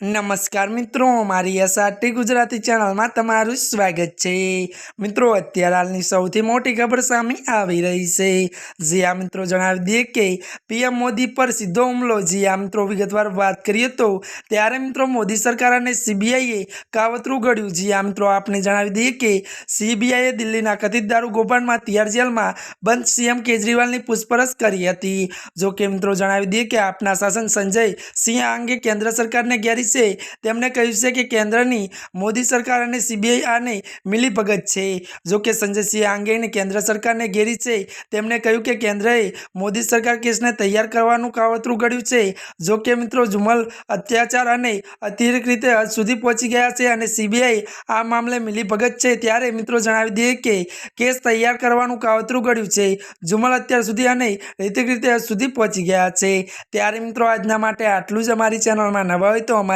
નમસ્કાર મિત્રો, મારી એસઆરટી ગુજરાતી ચેનલમાં તમારું સ્વાગત છે. મિત્રો, અત્યારે હાલની સૌથી મોટી ખબર સામે આવી રહી છે. જી આ મિત્રો, જણાવી દઈએ કે પીએમ મોદી પર સીધો હુમલો. જી આ મિત્રો, વિગતવાર વાત કરીએ તો ત્યારે, મિત્રો, મોદી સરકાર અને સીબીઆઈએ કાવતરું ઘડ્યું. જી આ મિત્રો, આપને જણાવી દઈએ કે સીબીઆઈએ દિલ્હીના કથિત દારૂ કૌભાંડમાં તિહાર જેલમાં બંધ સીએમ કેજરીવાલની પૂછપરછ કરી હતી. જો કે મિત્રો, જણાવી દઈએ કે આપના શાસન સંજય સિંહ આ અંગે કેન્દ્ર સરકારને ઘેરી છે. તેમણે કહ્યું છે કે કેન્દ્રની મોદી સરકાર અને સીબીઆઈ આને મિલીભગત છે. જો કે સંજય સિંહ કેન્દ્ર સરકારને ઘેરી છે. તેમણે કહ્યું કે કેન્દ્રએ મોદી સરકાર કેસને તૈયાર કરવાનું કાવતરું ઘડ્યું છે. જો કે મિત્રો જુમલ અત્યાચાર અને અતિરિક રીતે હદ સુધી પહોંચી ગયા છે અને સીબીઆઈ આ મામલે મિલીભગત છે, ત્યારે મિત્રો જણાવી દઈએ કે કેસ તૈયાર કરવાનું કાવતરું ઘડ્યું છે. જુમલ અત્યાર સુધી અને નૈતિક રીતે હદ સુધી પહોંચી ગયા છે. ત્યારે મિત્રો આજના માટે આટલું જ. અમારી ચેનલમાં નવા હોય તો અમારી